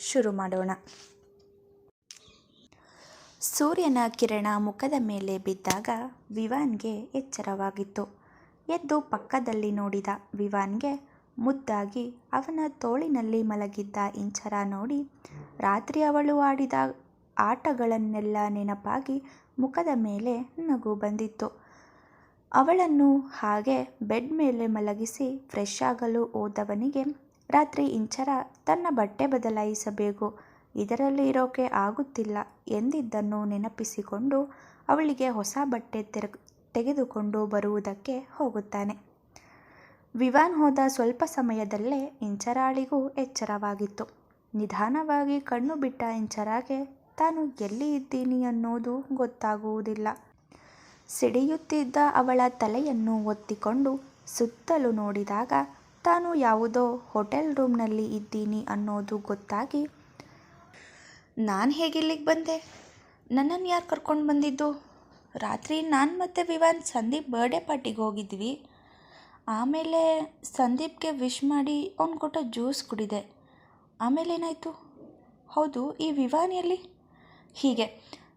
ಶುರು ಮಾಡೋಣ. ಸೂರ್ಯನ ಕಿರಣ ಮುಖದ ಮೇಲೆ ಬಿದ್ದಾಗ ವಿವಾನ್ಗೆ ಎಚ್ಚರವಾಗಿತ್ತು. ಎದ್ದು ಪಕ್ಕದಲ್ಲಿ ನೋಡಿದ ವಿವಾನ್ಗೆ ಮುದ್ದಾಗಿ ಅವನ ತೋಳಿನಲ್ಲಿ ಮಲಗಿದ್ದ ಇಂಚರ ನೋಡಿ ರಾತ್ರಿ ಅವಳು ಆಡಿದ ಆಟಗಳನ್ನೆಲ್ಲ ನೆನಪಾಗಿ ಮುಖದ ಮೇಲೆ ನಗು ಬಂದಿತ್ತು. ಅವಳನ್ನು ಹಾಗೆ ಬೆಡ್ ಮೇಲೆ ಮಲಗಿಸಿ ಫ್ರೆಶ್ ಆಗಲು ಹೋದವನಿಗೆ ರಾತ್ರಿ ಇಂಚರ ತನ್ನ ಬಟ್ಟೆ ಬದಲಾಯಿಸಬೇಕು. ಇದರಲ್ಲಿ ಇರೋಕೆ ಆಗುತ್ತಿಲ್ಲ ಎಂದಿದ್ದನ್ನು ನೆನಪಿಸಿಕೊಂಡು ಅವಳಿಗೆ ಹೊಸ ಬಟ್ಟೆ ತೆಗೆದುಕೊಂಡು ಬರುವುದಕ್ಕೆ ಹೋಗುತ್ತಾನೆ. ವಿವಾನ್ ಹೋದ ಸ್ವಲ್ಪ ಸಮಯದಲ್ಲೇ ಇಂಚರಾಳಿಗೂ ಎಚ್ಚರವಾಗಿತ್ತು. ನಿಧಾನವಾಗಿ ಕಣ್ಣು ಬಿಟ್ಟ ಇಂಚರಾಗೆ, ತಾನು ಎಲ್ಲಿ ಇದ್ದೀನಿ ಅನ್ನೋದು ಗೊತ್ತಾಗುವುದಿಲ್ಲ. ಸಿಡಿಯುತ್ತಿದ್ದ ಅವಳ ತಲೆಯನ್ನು ಒತ್ತಿಕೊಂಡು ಸುತ್ತಲೂ ನೋಡಿದಾಗ ತಾನು ಯಾವುದೋ ಹೋಟೆಲ್ ರೂಮ್ನಲ್ಲಿ ಇದ್ದೀನಿ ಅನ್ನೋದು ಗೊತ್ತಾಗಿ, ನಾನು ಹೇಗಿಲ್ಲಿಗೆ ಬಂದೆ? ನನ್ನನ್ನು ಯಾರು ಕರ್ಕೊಂಡು ಬಂದಿದ್ದು? ರಾತ್ರಿ ನಾನು ಮತ್ತು ವಿವಾನ್ ಸಂದೀಪ್ ಬರ್ಡೇ ಪಾರ್ಟಿಗೆ ಹೋಗಿದ್ವಿ. ಆಮೇಲೆ ಸಂದೀಪ್ಗೆ ವಿಶ್ ಮಾಡಿ ಅವ್ನು ಕೊಟ್ಟ ಜ್ಯೂಸ್ ಕುಡಿದೆ. ಆಮೇಲೆ ಏನಾಯಿತು ಹೌದು, ಈ ವಿವಾನ್ ಎಲ್ಲಿ? ಹೀಗೆ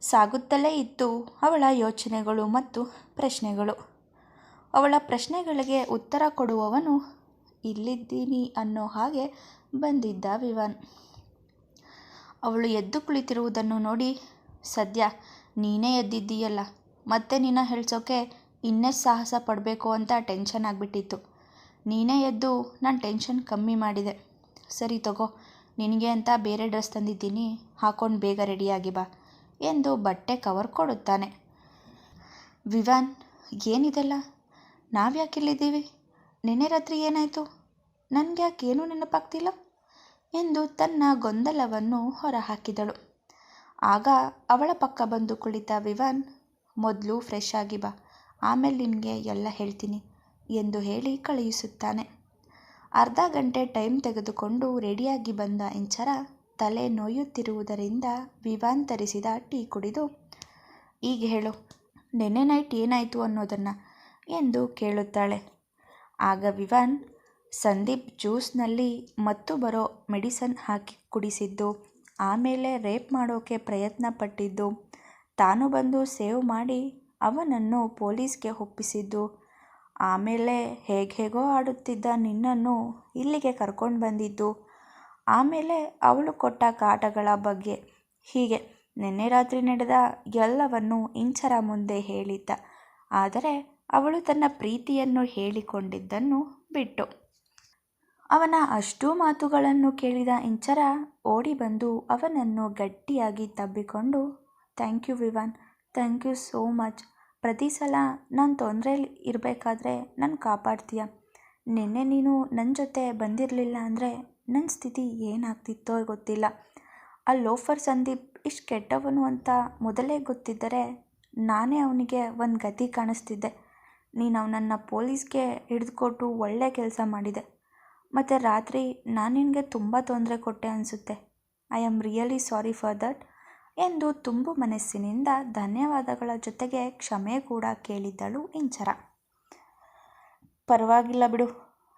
ಸಾಗುತ್ತಲೇ ಇತ್ತು ಅವಳ ಯೋಚನೆಗಳು ಮತ್ತು ಪ್ರಶ್ನೆಗಳು. ಅವಳ ಪ್ರಶ್ನೆಗಳಿಗೆ ಉತ್ತರ ಕೊಡುವವನು ಇಲ್ಲಿದ್ದೀನಿ ಅನ್ನೋ ಹಾಗೆ ಬಂದಿದ್ದ ವಿವಾನ್. ಅವಳು ಎದ್ದು ಕುಳಿತಿರುವುದನ್ನು ನೋಡಿ, ಸದ್ಯ ನೀನೇ ಎದ್ದಿದ್ದೀಯಲ್ಲ, ಮತ್ತೆ ನಿನ್ನ ಹೇಳ್ಸೋಕೆ ಇನ್ನೆಷ್ಟು ಸಾಹಸ ಪಡಬೇಕು ಅಂತ ಟೆನ್ಷನ್ ಆಗಿಬಿಟ್ಟಿತ್ತು. ನೀನೇ ಎದ್ದು ನಾನು ಟೆನ್ಷನ್ ಕಮ್ಮಿ ಮಾಡಿದೆ. ಸರಿ ತಗೋ, ನಿನಗೆ ಅಂತ ಬೇರೆ ಡ್ರೆಸ್ ತಂದಿದ್ದೀನಿ, ಹಾಕೊಂಡು ಬೇಗ ರೆಡಿಯಾಗಿ ಬಾ ಎಂದು ಬಟ್ಟೆ ಕವರ್ ಕೊಡುತ್ತಾನೆ. ವಿವಾನ್, ಏನಿದೆಲ್ಲ? ನಾವ್ಯಾಕೆ ಇಲ್ಲಿದ್ದೀವಿ ನಿನ್ನೆ ರಾತ್ರಿ ಏನಾಯಿತು? ನನಗೆ ಯಾಕೆ ಏನೂ ನೆನಪಾಗ್ತಿಲ್ಲ ಎಂದು ತನ್ನ ಗೊಂದಲವನ್ನು ಹೊರಹಾಕಿದಳು. ಆಗ ಅವಳ ಪಕ್ಕ ಬಂದು ಕುಳಿತ ವಿವಾನ್, ಮೊದಲು ಫ್ರೆಶ್ ಆಗಿ ಬಾ, ಆಮೇಲೆ ನಿನಗೆ ಎಲ್ಲ ಹೇಳ್ತೀನಿ ಎಂದು ಹೇಳಿ ಕಳುಹಿಸುತ್ತಾನೆ. ಅರ್ಧ ಗಂಟೆ ಟೈಮ್ ತೆಗೆದುಕೊಂಡು ರೆಡಿಯಾಗಿ ಬಂದ ಇಂಚರ ತಲೆ ನೋಯುತ್ತಿರುವುದರಿಂದ ವಿವಾನ್ ತರಿಸಿದ ಟೀ ಕುಡಿದು, ಈಗ ಹೇಳು, ನೆನ್ನೆ ನೈಟ್ ಏನಾಯಿತು ಅನ್ನೋದನ್ನು? ಎಂದು ಕೇಳುತ್ತಾಳೆ. ಆಗ ವಿವಾನ್ ಸಂದೀಪ್ ಜ್ಯೂಸ್ನಲ್ಲಿ ಮತ್ತು ಬರೋ ಮೆಡಿಸನ್ ಹಾಕಿ ಕುಡಿಸಿದ್ದು, ಆಮೇಲೆ ರೇಪ್ ಮಾಡೋಕೆ ಪ್ರಯತ್ನ ಪಟ್ಟಿದ್ದು. ತಾನು ಬಂದು ಸೇವ್ ಮಾಡಿ ಅವನನ್ನು ಪೊಲೀಸ್ಗೆ ಒಪ್ಪಿಸಿದ್ದು. ಆಮೇಲೆ ಹೇಗೆ ಹೇಗೋ ಆಡುತ್ತಿದ್ದ ನಿನ್ನನ್ನು ಇಲ್ಲಿಗೆ ಕರ್ಕೊಂಡು ಬಂದಿದ್ದು. ಆಮೇಲೆ ಅವಳು ಕೊಟ್ಟ ಕಾಟಗಳ ಬಗ್ಗೆ. ಹೀಗೆ ನಿನ್ನೆ ರಾತ್ರಿ ನಡೆದ ಎಲ್ಲವನ್ನು ಇಂಚರ ಮುಂದೆ ಹೇಳಿದ್ದ. ಆದರೆ ಅವಳು ತನ್ನ ಪ್ರೀತಿಯನ್ನು ಹೇಳಿಕೊಂಡಿದ್ದನ್ನು ಬಿಟ್ಟು. ಅವನ ಅಷ್ಟೂ ಮಾತುಗಳನ್ನು ಕೇಳಿದ ಇಂಚರ ಓಡಿ ಬಂದು ಅವನನ್ನು ಗಟ್ಟಿಯಾಗಿ ತಬ್ಬಿಕೊಂಡು, thank you Vivan, thank you so much. ಪ್ರತಿ ಸಲ ನಾನು ತೊಂದರೆಲಿ ಇರಬೇಕಾದ್ರೆ ನಾನು ಕಾಪಾಡ್ತೀಯ. ನಿನ್ನೆ ನೀನು ನನ್ನ ಜೊತೆ ಬಂದಿರಲಿಲ್ಲ ಅಂದರೆ ನನ್ನ ಸ್ಥಿತಿ ಏನಾಗ್ತಿತ್ತೋ ಗೊತ್ತಿಲ್ಲ. ಆ ಲೋಫರ್ ಸಂದೀಪ್ ಇಷ್ಟು ಕೆಟ್ಟವನು ಅಂತ ಮೊದಲೇ ಗೊತ್ತಿದ್ದರೆ ನಾನೇ ಅವನಿಗೆ ಒಂದು ಗತಿ ಕಾಣಿಸ್ತಿದ್ದೆ. ನೀನು ಅವನನ್ನು ಪೊಲೀಸ್ಗೆ ಹಿಡಿದುಕೊಟ್ಟು ಒಳ್ಳೆ ಕೆಲಸ ಮಾಡಿದೆ. ಮತ್ತು ರಾತ್ರಿ ನಾನು ನಿನಗೆ ತುಂಬ ತೊಂದರೆ ಕೊಟ್ಟೆ ಅನಿಸುತ್ತೆ. I am really sorry for that ಎಂದು ತುಂಬು ಮನಸ್ಸಿನಿಂದ ಧನ್ಯವಾದಗಳ ಜೊತೆಗೆ ಕ್ಷಮೆ ಕೂಡ ಕೇಳಿದ್ದಳು ಇಂಚರ. ಪರವಾಗಿಲ್ಲ ಬಿಡು.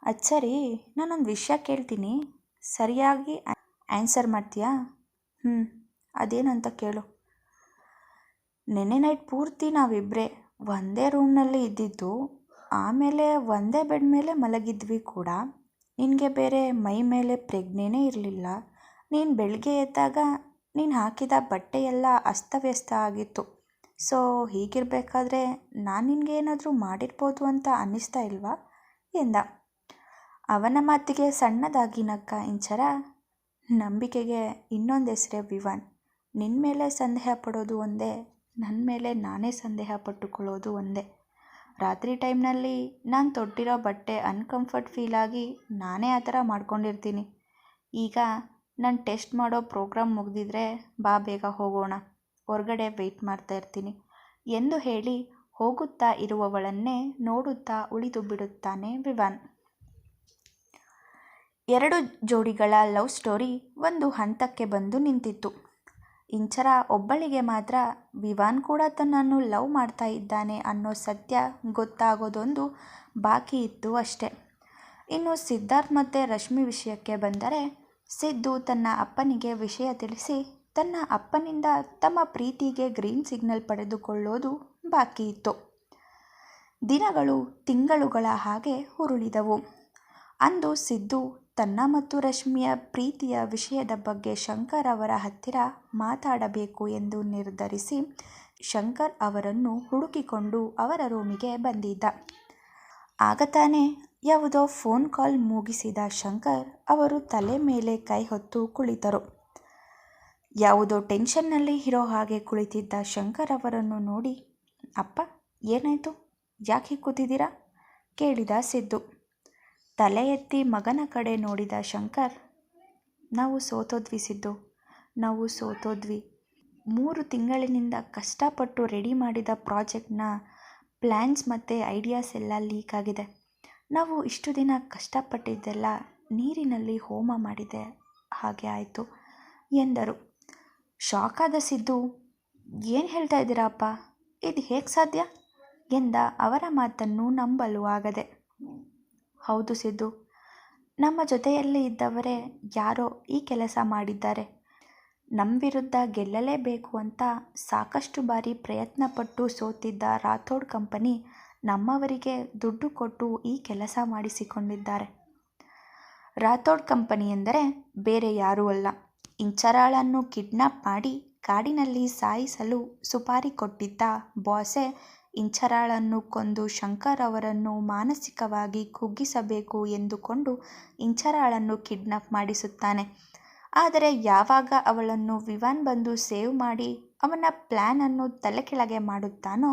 ಅಚ್ಚರಿ, ನಾನೊಂದು ವಿಷಯ ಕೇಳ್ತೀನಿ. ಸರಿಯಾಗಿ ಆನ್ಸರ್ ಮಾಡ್ತೀಯಾ? ಹ್ಞೂ ಅದೇನಂತ ಕೇಳು. ನೆನ್ನೆ ನೈಟ್ ಪೂರ್ತಿ ನಾವಿಬ್ಬರೇ ಒಂದೇ ರೂಮ್ನಲ್ಲಿ ಇದ್ದಿದ್ದು, ಆಮೇಲೆ ಒಂದೇ ಬೆಡ್ ಮೇಲೆ ಮಲಗಿದ್ವಿ ಕೂಡ. ನಿನಗೆ ಬೇರೆ ಮೈ ಮೇಲೆ ಪ್ರಜ್ಞೆನೇ ಇರಲಿಲ್ಲ. ನೀನು ಬೆಳಗ್ಗೆ ಎದ್ದಾಗ ನೀನು ಹಾಕಿದ ಬಟ್ಟೆ ಎಲ್ಲ ಅಸ್ತವ್ಯಸ್ತ ಆಗಿತ್ತು. ಸೊ, ಹೀಗಿರಬೇಕಾದ್ರೆ ನಾನು ನಿನಗೆ ಏನಾದರೂ ಮಾಡಿರ್ಬೋದು ಅಂತ ಅನ್ನಿಸ್ತಾ ಇಲ್ವಾ? ಎಂದ. ಅವನ ಮಾತಿಗೆ ಸಣ್ಣದಾಗಿ ನಕ್ಕ ಇಂಚರ, ನಂಬಿಕೆಗೆ ಇನ್ನೊಂದು ಹೆಸರೇ ವಿವಾನ್. ನಿನ್ನ ಮೇಲೆ ಸಂದೇಹ ಪಡೋದು ಒಂದೇ ನನ್ನ ಮೇಲೆ ನಾನೇ ಸಂದೇಹ ಪಟ್ಟುಕೊಳ್ಳೋದು ಒಂದೇ. ರಾತ್ರಿ ಟೈಮ್ನಲ್ಲಿ ನಾನು ತೊಟ್ಟಿರೋ ಬಟ್ಟೆ ಅನ್ಕಂಫರ್ಟ್ ಫೀಲ್ ಆಗಿ ನಾನೇ ಆ ಥರ ಮಾಡ್ಕೊಂಡಿರ್ತೀನಿ. ಈಗ ನಾನು ಟೆಸ್ಟ್ ಮಾಡೋ ಪ್ರೋಗ್ರಾಮ್ ಮುಗಿದಿದ್ರೆ ಬಾ ಬೇಗ ಹೋಗೋಣ. ಹೊರಗಡೆ ವೆಯ್ಟ್ ಮಾಡ್ತಾ ಇರ್ತೀನಿ. ಎಂದು ಹೇಳಿ ಹೋಗುತ್ತಾ ಇರುವವಳನ್ನೇ ನೋಡುತ್ತಾ ಉಳಿದು ಬಿಡುತ್ತಾನೆ ವಿವಾನ್. ಎರಡು ಜೋಡಿಗಳ ಲವ್ ಸ್ಟೋರಿ ಒಂದು ಹಂತಕ್ಕೆ ಬಂದು ನಿಂತಿತ್ತು. ಇಂಚರ ಒಬ್ಬಳಿಗೆ ಮಾತ್ರ ವಿವಾನ್ ಕೂಡ ತನ್ನನ್ನು ಲವ್ ಮಾಡ್ತಾ ಇದ್ದಾನೆ ಅನ್ನೋ ಸತ್ಯ ಗೊತ್ತಾಗೋದೊಂದು ಬಾಕಿ ಇತ್ತು ಅಷ್ಟೆ. ಇನ್ನು ಸಿದ್ಧಾರ್ಥ್ ಮತ್ತು ರಶ್ಮಿ ವಿಷಯಕ್ಕೆ ಬಂದರೆ ಸಿದ್ದು ತನ್ನ ಅಪ್ಪನಿಗೆ ವಿಷಯ ತಿಳಿಸಿ ತನ್ನ ಅಪ್ಪನಿಂದ ತಮ್ಮ ಪ್ರೀತಿಗೆ ಗ್ರೀನ್ ಸಿಗ್ನಲ್ ಪಡೆದುಕೊಳ್ಳೋದು ಬಾಕಿ ಇತ್ತು. ದಿನಗಳು, ತಿಂಗಳುಗಳ ಹಾಗೆ ಉರುಳಿದವು. ಅಂದು ಸಿದ್ದು ತನ್ನ ಮತ್ತು ರಶ್ಮಿಯ ಪ್ರೀತಿಯ ವಿಷಯದ ಬಗ್ಗೆ ಶಂಕರ್ ಅವರ ಹತ್ತಿರ ಮಾತಾಡಬೇಕು ಎಂದು ನಿರ್ಧರಿಸಿ ಶಂಕರ್ ಅವರನ್ನು ಹುಡುಕಿಕೊಂಡು ಅವರ ರೂಮಿಗೆ ಬಂದಿದ್ದ. ಆಗ ತಾನೇ ಯಾವುದೋ ಫೋನ್ ಕಾಲ್ ಮುಗಿಸಿದ ಶಂಕರ್ ಅವರು ತಲೆ ಮೇಲೆ ಕೈ ಹೊತ್ತು ಕುಳಿತರು. ಯಾವುದೋ ಟೆನ್ಷನ್ನಲ್ಲಿ ಇರೋ ಹಾಗೆ ಕುಳಿತಿದ್ದ ಶಂಕರ್ ಅವರನ್ನು ನೋಡಿ, ಅಪ್ಪ, ಏನಾಯಿತು? ಯಾಕೆ ಕೂತಿದ್ದೀರಾ? ಕೇಳಿದ ಸಿದ್ದು. ತಲೆ ಎತ್ತಿ ಮಗನ ಕಡೆ ನೋಡಿದ ಶಂಕರ್, ನಾವು ಸೋತೋದ್ವಿ ಸಿದ್ದು ನಾವು ಸೋತೋದ್ವಿ. ಮೂರು ತಿಂಗಳಿನಿಂದ ಕಷ್ಟಪಟ್ಟು ರೆಡಿ ಮಾಡಿದ ಪ್ರಾಜೆಕ್ಟ್ನ ಪ್ಲ್ಯಾನ್ಸ್ ಮತ್ತು ಐಡಿಯಾಸ್ ಎಲ್ಲ ಲೀಕ್ ಆಗಿದೆ. ನಾವು ಇಷ್ಟು ದಿನ ಕಷ್ಟಪಟ್ಟಿದ್ದೆಲ್ಲ ನೀರಿನಲ್ಲಿ ಹೋಮ ಮಾಡಿದೆ, ಹಾಗೆ ಆಯಿತು ಎಂದರು. ಶಾಕಾದ ಸಿದ್ದು, ಏನು ಹೇಳ್ತಾ ಇದ್ದೀರಾ ಅಪ್ಪ? ಇದು ಹೇಗೆ ಸಾಧ್ಯ? ಎಂದ ಅವರ ಮಾತನ್ನು ನಂಬಲು ಆಗದೆ. ಹೌದು ಸಿದ್ದು. ನಮ್ಮ ಜೊತೆಯಲ್ಲಿ ಇದ್ದವರೇ ಯಾರೋ ಈ ಕೆಲಸ ಮಾಡಿದ್ದಾರೆ. ನಮ್ಮ ವಿರುದ್ಧ ಗೆಲ್ಲಲೇಬೇಕು ಅಂತ ಸಾಕಷ್ಟು ಬಾರಿ ಪ್ರಯತ್ನಪಟ್ಟು ಸೋತಿದ್ದ ರಾಥೋಡ್ ಕಂಪನಿ ನಮ್ಮವರಿಗೆ ದುಡ್ಡು ಕೊಟ್ಟು ಈ ಕೆಲಸ ಮಾಡಿಸಿಕೊಂಡಿದ್ದಾರೆ. ರಾಥೋಡ್ ಕಂಪನಿ ಎಂದರೆ ಬೇರೆ ಯಾರೂ ಅಲ್ಲ. ಇಂಚರಾಳನ್ನು ಕಿಡ್ನಾಪ್ ಮಾಡಿ ಕಾಡಿನಲ್ಲಿ ಸಾಯಿಸಲು ಸುಪಾರಿ ಕೊಟ್ಟಿದ್ದ ಬಾಸೆ ಇಂಚರಾಳನ್ನು ಕೊಂದು ಶಂಕರ್ ಅವರನ್ನು ಮಾನಸಿಕವಾಗಿ ಕುಗ್ಗಿಸಬೇಕು ಎಂದುಕೊಂಡು ಇಂಚರಾಳನ್ನು ಕಿಡ್ನಾಪ್ ಮಾಡಿಸುತ್ತಾನೆ. ಆದರೆ ಯಾವಾಗ ಅವಳನ್ನು ವಿವಾನ್ ಬಂದು ಸೇವ್ ಮಾಡಿ ಅವನ ಪ್ಲ್ಯಾನನ್ನು ತಲೆಕೆಳಗೆ ಮಾಡುತ್ತಾನೋ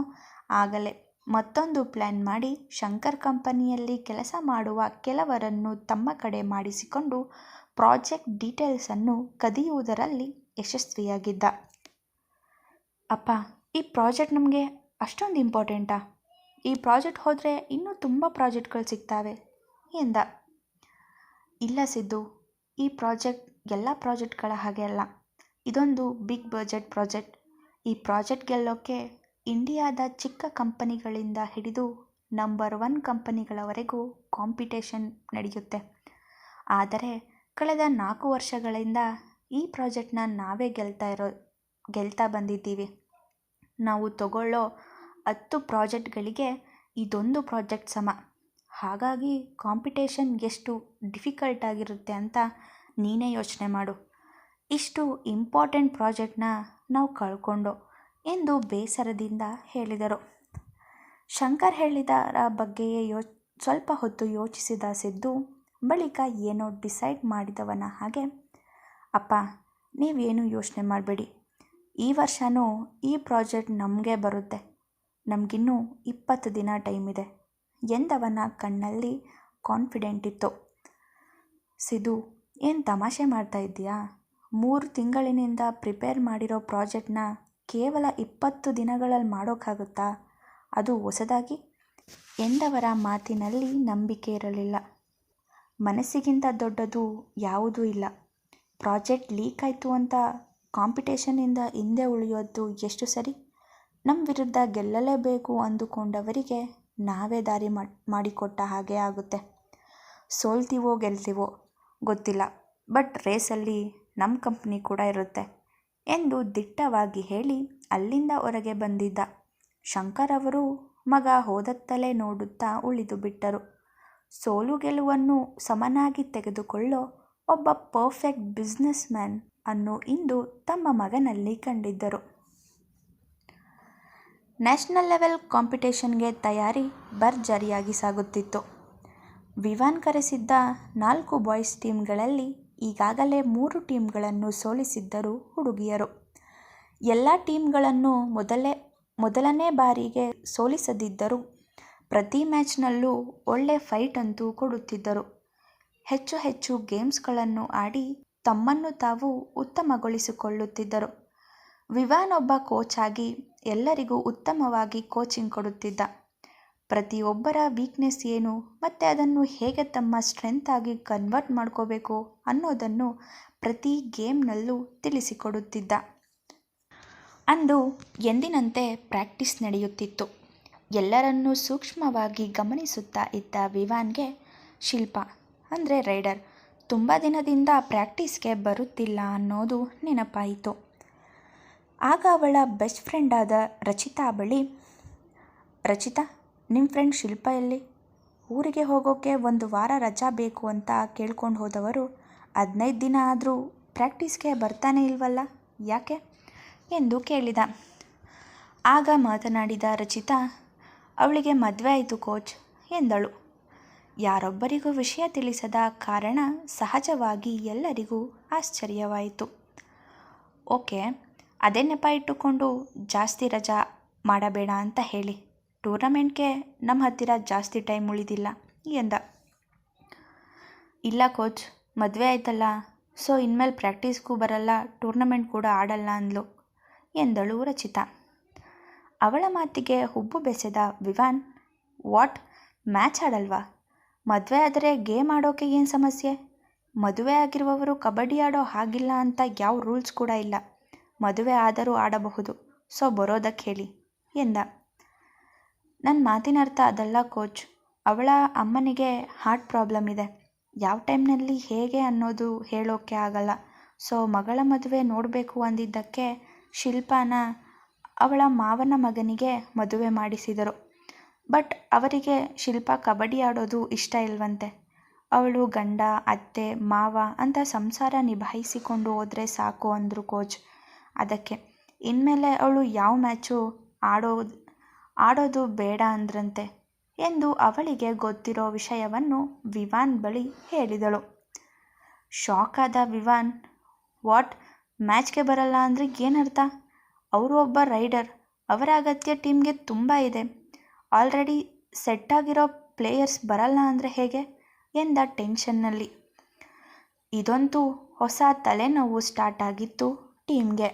ಆಗಲೇ ಮತ್ತೊಂದು ಪ್ಲ್ಯಾನ್ ಮಾಡಿ ಶಂಕರ್ ಕಂಪನಿಯಲ್ಲಿ ಕೆಲಸ ಮಾಡುವ ಕೆಲವರನ್ನು ತಮ್ಮ ಕಡೆ ಮಾಡಿಸಿಕೊಂಡು ಪ್ರಾಜೆಕ್ಟ್ ಡೀಟೇಲ್ಸನ್ನು ಕದಿಯುವುದರಲ್ಲಿ ಯಶಸ್ವಿಯಾಗಿದ್ದ. ಅಪ್ಪ, ಈ ಪ್ರಾಜೆಕ್ಟ್ ನಮಗೆ ಅಷ್ಟೊಂದು ಇಂಪಾರ್ಟೆಂಟಾ? ಈ ಪ್ರಾಜೆಕ್ಟ್ ಹೋದರೆ ಇನ್ನೂ ತುಂಬ ಪ್ರಾಜೆಕ್ಟ್ಗಳು ಸಿಗ್ತಾವೆ, ಎಂದ. ಇಲ್ಲ ಸಿದ್ದು, ಈ ಪ್ರಾಜೆಕ್ಟ್ ಎಲ್ಲ ಪ್ರಾಜೆಕ್ಟ್ಗಳ ಹಾಗೆ ಅಲ್ಲ. ಇದೊಂದು ಬಿಗ್ ಬಜೆಟ್ ಪ್ರಾಜೆಕ್ಟ್. ಈ ಪ್ರಾಜೆಕ್ಟ್ ಗೆಲ್ಲೋಕ್ಕೆ ಇಂಡಿಯಾದ ಚಿಕ್ಕ ಕಂಪನಿಗಳಿಂದ ಹಿಡಿದು ನಂಬರ್ ಒನ್ ಕಂಪನಿಗಳವರೆಗೂ ಕಾಂಪಿಟೇಷನ್ ನಡೆಯುತ್ತೆ. ಆದರೆ ಕಳೆದ ನಾಲ್ಕು ವರ್ಷಗಳಿಂದ ಈ ಪ್ರಾಜೆಕ್ಟ್ನ ನಾವೇ ಗೆಲ್ತಾ ಇರೋ, ಗೆಲ್ತಾ ಬಂದಿದ್ದೀವಿ. ನಾವು ತಗೊಳ್ಳೋ ಹತ್ತು ಪ್ರಾಜೆಕ್ಟ್ಗಳಿಗೆ ಇದೊಂದು ಪ್ರಾಜೆಕ್ಟ್ ಸಮ. ಹಾಗಾಗಿ ಕಾಂಪಿಟೇಷನ್ ಎಷ್ಟು ಡಿಫಿಕಲ್ಟ್ ಆಗಿರುತ್ತೆ ಅಂತ ನೀನೇ ಯೋಚನೆ ಮಾಡು. ಇಷ್ಟು ಇಂಪಾರ್ಟೆಂಟ್ ಪ್ರಾಜೆಕ್ಟ್ನ ನಾವು ಕಳ್ಕೊಂಡು ಎಂದು ಬೇಸರದಿಂದ ಹೇಳಿದರು. ಶಂಕರ್ ಹೇಳಿದರ ಬಗ್ಗೆಯೇ ಯೋ, ಸ್ವಲ್ಪ ಹೊತ್ತು ಯೋಚಿಸಿದ ಸಿದ್ದು, ಬಳಿಕ ಏನೋ ಡಿಸೈಡ್ ಮಾಡಿದವನ ಹಾಗೆ, ಅಪ್ಪ, ನೀವೇನು ಯೋಚನೆ ಮಾಡಬೇಡಿ. ಈ ವರ್ಷವೂ ಈ ಪ್ರಾಜೆಕ್ಟ್ ನಮಗೆ ಬರುತ್ತೆ. ನಮಗಿನ್ನೂ ಇಪ್ಪತ್ತು ದಿನ ಟೈಮ್ ಇದೆ. ಎಂದವನ ಕಣ್ಣಲ್ಲಿ ಕಾನ್ಫಿಡೆಂಟ್ ಇತ್ತು. ಸಿದು ಏನು ತಮಾಷೆ ಮಾಡ್ತಾ ಇದ್ದೀಯಾ? ಮೂರು ತಿಂಗಳಿನಿಂದ ಪ್ರಿಪೇರ್ ಮಾಡಿರೋ ಪ್ರಾಜೆಕ್ಟ್ನ ಕೇವಲ ಇಪ್ಪತ್ತು ದಿನಗಳಲ್ಲಿ ಮಾಡೋಕ್ಕಾಗುತ್ತಾ? ಅದು ಹೊಸದಾಗಿ? ಎಂದವರ ಮಾತಿನಲ್ಲಿ ನಂಬಿಕೆ ಇರಲಿಲ್ಲ. ಮನಸ್ಸಿಗಿಂತ ದೊಡ್ಡದು ಯಾವುದೂ ಇಲ್ಲ. ಪ್ರಾಜೆಕ್ಟ್ ಲೀಕ್ ಆಯಿತು ಅಂತ ಕಾಂಪಿಟೇಷನಿಂದ ಹಿಂದೆ ಉಳಿಯೋದು ಎಷ್ಟು ಸರಿ? ನಮ್ಮ ವಿರುದ್ಧ ಗೆಲ್ಲಲೇಬೇಕು ಅಂದುಕೊಂಡವರಿಗೆ ನಾವೇ ದಾರಿ ಮಾಡಿಕೊಟ್ಟ ಹಾಗೆ ಆಗುತ್ತೆ. ಸೋಲ್ತೀವೋ ಗೆಲ್ತೀವೋ ಗೊತ್ತಿಲ್ಲ, ಬಟ್ ರೇಸಲ್ಲಿ ನಮ್ಮ ಕಂಪ್ನಿ ಕೂಡ ಇರುತ್ತೆ ಎಂದು ದಿಟ್ಟವಾಗಿ ಹೇಳಿ ಅಲ್ಲಿಂದ ಹೊರಗೆ ಬಂದಿದ್ದ. ಶಂಕರ್ ಅವರು ಮಗ ಹೋದತ್ತಲೇ ನೋಡುತ್ತಾ ಉಳಿದು ಬಿಟ್ಟರು. ಸೋಲು ಗೆಲುವನ್ನು ಸಮನಾಗಿ ತೆಗೆದುಕೊಳ್ಳೋ ಒಬ್ಬ ಪರ್ಫೆಕ್ಟ್ ಬಿಸ್ನೆಸ್ ಮ್ಯಾನ್ ಅನ್ನು ಇಂದು ತಮ್ಮ ಮಗನಲ್ಲಿ ಕಂಡಿದ್ದರು. ನ್ಯಾಷನಲ್ ಲೆವೆಲ್ ಕಾಂಪಿಟೇಷನ್ಗೆ ತಯಾರಿ ಭರ್ಜರಿಯಾಗಿ ಸಾಗುತ್ತಿತ್ತು. ವಿವಾನ್ ಕರೆಸಿದ್ದ ನಾಲ್ಕು ಬಾಯ್ಸ್ ಟೀಮ್ಗಳಲ್ಲಿ ಈಗಾಗಲೇ ಮೂರು ಟೀಮ್ಗಳನ್ನು ಸೋಲಿಸಿದ್ದರು ಹುಡುಗಿಯರು. ಎಲ್ಲ ಟೀಮ್ಗಳನ್ನು ಮೊದಲೇ, ಮೊದಲನೇ ಬಾರಿಗೆ ಸೋಲಿಸದಿದ್ದರು ಪ್ರತಿ ಮ್ಯಾಚ್ನಲ್ಲೂ ಒಳ್ಳೆ ಫೈಟ್ ಅಂತೂ ಕೊಡುತ್ತಿದ್ದರು. ಹೆಚ್ಚು ಹೆಚ್ಚು ಗೇಮ್ಸ್ಗಳನ್ನು ಆಡಿ ತಮ್ಮನ್ನು ತಾವು ಉತ್ತಮಗೊಳಿಸಿಕೊಳ್ಳುತ್ತಿದ್ದರು. ವಿವಾನ್ ಒಬ್ಬ ಕೋಚ್ ಆಗಿ ಎಲ್ಲರಿಗೂ ಉತ್ತಮವಾಗಿ ಕೋಚಿಂಗ್ ಕೊಡುತ್ತಿದ್ದ. ಪ್ರತಿಯೊಬ್ಬರ ವೀಕ್ನೆಸ್ ಏನು, ಮತ್ತು ಅದನ್ನು ಹೇಗೆ ತಮ್ಮ ಸ್ಟ್ರೆಂತ್ ಆಗಿ ಕನ್ವರ್ಟ್ ಮಾಡ್ಕೋಬೇಕು ಅನ್ನೋದನ್ನು ಪ್ರತಿ ಗೇಮ್ನಲ್ಲೂ ತಿಳಿಸಿಕೊಡುತ್ತಿದ್ದ. ಅಂದು ಎಂದಿನಂತೆ ಪ್ರಾಕ್ಟೀಸ್ ನಡೆಯುತ್ತಿತ್ತು. ಎಲ್ಲರನ್ನೂ ಸೂಕ್ಷ್ಮವಾಗಿ ಗಮನಿಸುತ್ತಾ ಇದ್ದ ವಿವಾನ್ಗೆ ಶಿಲ್ಪ, ಅಂದರೆ ರೈಡರ್, ತುಂಬ ದಿನದಿಂದ ಪ್ರಾಕ್ಟೀಸ್ಗೆ ಬರುತ್ತಿಲ್ಲ ಅನ್ನೋದು ನೆನಪಾಯಿತು. ಆಗ ಅವಳ ಬೆಸ್ಟ್ ಫ್ರೆಂಡ್ ಆದ ರಚಿತಾ ಬಳಿ, ರಚಿತಾ ನಿಮ್ಮ ಫ್ರೆಂಡ್ ಶಿಲ್ಪ ಎಲ್ಲಿ? ಊರಿಗೆ ಹೋಗೋಕ್ಕೆ ಒಂದು ವಾರ ರಜಾ ಬೇಕು ಅಂತ ಕೇಳ್ಕೊಂಡು ಹೋದವರು ಹದಿನೈದು ದಿನ ಆದರೂ ಪ್ರಾಕ್ಟೀಸ್ಗೆ ಬರ್ತಾನೆ ಇಲ್ವಲ್ಲ? ಯಾಕೆ? ಎಂದು ಕೇಳಿದ. ಆಗ ಮಾತನಾಡಿದ ರಚಿತಾ, ಅವಳಿಗೆ ಮದುವೆ ಆಯಿತು ಕೋಚ್ ಎಂದಳು. ಯಾರೊಬ್ಬರಿಗೂ ವಿಷಯ ತಿಳಿಸದ ಕಾರಣ ಸಹಜವಾಗಿ ಎಲ್ಲರಿಗೂ ಆಶ್ಚರ್ಯವಾಯಿತು. ಓಕೆ ಅದೇ ನೆಪ ಇಟ್ಟುಕೊಂಡು ಜಾಸ್ತಿ ರಜಾ ಮಾಡಬೇಡ ಅಂತ ಹೇಳಿ. ಟೂರ್ನಮೆಂಟ್ಗೆ ನಮ್ಮ ಹತ್ತಿರ ಜಾಸ್ತಿ ಟೈಮ್ ಉಳಿದಿಲ್ಲ ಎಂದ. ಇಲ್ಲ ಕೋಚ್, ಮದುವೆ ಆಯ್ತಲ್ಲ, ಸೊ ಇನ್ಮೇಲೆ ಪ್ರಾಕ್ಟೀಸ್ಗೂ ಬರಲ್ಲ, ಟೂರ್ನಮೆಂಟ್ ಕೂಡ ಆಡಲ್ಲ ಅಂದ್ಲು ಎಂದಳು ರಚಿತ. ಅವಳ ಮಾತಿಗೆ ಹುಬ್ಬು ಬೆಸೆದ ವಿವಾನ್, ವಾಟ್, ಮ್ಯಾಚ್ ಆಡಲ್ವಾ? ಮದುವೆ ಆದರೆ ಗೇಮ್ ಆಡೋಕೆ ಏನು ಸಮಸ್ಯೆ? ಮದುವೆ ಆಗಿರುವವರು ಕಬಡ್ಡಿ ಆಡೋ ಹಾಗಿಲ್ಲ ಅಂತ ಯಾವ ರೂಲ್ಸ್ ಕೂಡ ಇಲ್ಲ. ಮದುವೆ ಆದರೂ ಆಡಬಹುದು. ಸೊ ಬರೋದಕ್ಕೆ ಹೇಳಿ ಎಂದ. ನನ್ನ ಮಾತಿನ ಅರ್ಥ ಅದಲ್ಲ ಕೋಚ್. ಅವಳ ಅಮ್ಮನಿಗೆ ಹಾರ್ಟ್ ಪ್ರಾಬ್ಲಮ್ ಇದೆ. ಯಾವ ಟೈಮ್ನಲ್ಲಿ ಹೇಗೆ ಅನ್ನೋದು ಹೇಳೋಕ್ಕೆ ಆಗಲ್ಲ. ಸೊ ಮಗಳ ಮದುವೆ ನೋಡಬೇಕು ಅಂದಿದ್ದಕ್ಕೆ ಶಿಲ್ಪಾನ ಅವಳ ಮಾವನ ಮಗನಿಗೆ ಮದುವೆ ಮಾಡಿಸಿದರು. ಬಟ್ ಅವರಿಗೆ ಶಿಲ್ಪ ಕಬಡ್ಡಿ ಆಡೋದು ಇಷ್ಟ ಇಲ್ವಂತೆ. ಅವಳು ಗಂಡ, ಅತ್ತೆ, ಮಾವ ಅಂತ ಸಂಸಾರ ನಿಭಾಯಿಸಿಕೊಂಡು ಹೋದರೆ ಸಾಕು ಅಂದರು ಕೋಚ್. ಅದಕ್ಕೆ. ಇನ್ಮೇಲೆ ಅವಳು ಯಾವ ಮ್ಯಾಚು ಆಡೋ ಆಡೋದು ಬೇಡ ಅಂದ್ರಂತೆ ಎಂದು ಅವಳಿಗೆ ಗೊತ್ತಿರೋ ವಿಷಯವನ್ನು ವಿವಾನ್ ಬಳಿ ಹೇಳಿದಳು. ಶಾಕ್ ಆದ ವಿವಾನ್, ವಾಟ್, ಮ್ಯಾಚ್ಗೆ ಬರಲ್ಲ ಅಂದರೆ ಏನರ್ಥ? ಅವರು ಒಬ್ಬ ರೈಡರ್, ಅವರ ಅಗತ್ಯ ಟೀಮ್ಗೆ ತುಂಬ ಇದೆ. ಆಲ್ರೆಡಿ ಸೆಟ್ ಆಗಿರೋ ಪ್ಲೇಯರ್ಸ್ ಬರಲ್ಲ ಅಂದರೆ ಹೇಗೆ? ಎಂದ ಟೆನ್ಷನ್ನಲ್ಲಿ. ಇದಂತೂ ಹೊಸ ತಲೆನೋವು ಸ್ಟಾರ್ಟ್ ಆಗಿತ್ತು. ಟೀಮ್ಗೆ